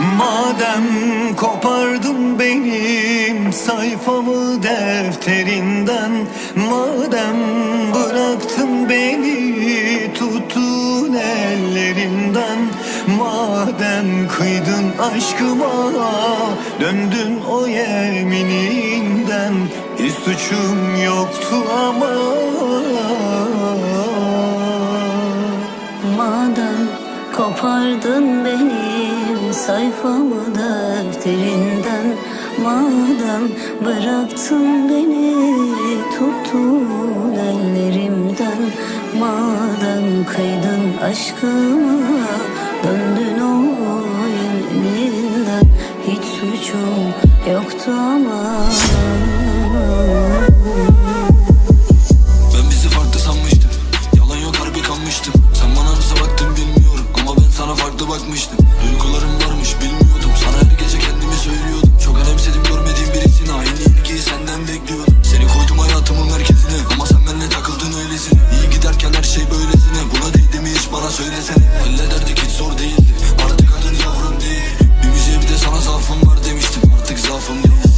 Madem kopardın benim sayfamı defterinden Madem bıraktın beni tuttun ellerinden Madem kıydın aşkıma döndün o yemininden Hiç suçum yoktu ama. Madem kopardın beni sayfamı defterinden Madem bıraktın beni tuttun ellerimden. Madem kıydın aşkıma döndün o yemininden Hiç suçum yoktu ama söylesen Hallederdik hiç zor değildi. Artık adın yavrum değil. Bir müziğe bir de sana zaafım var demiştim. Artık zaafım değil.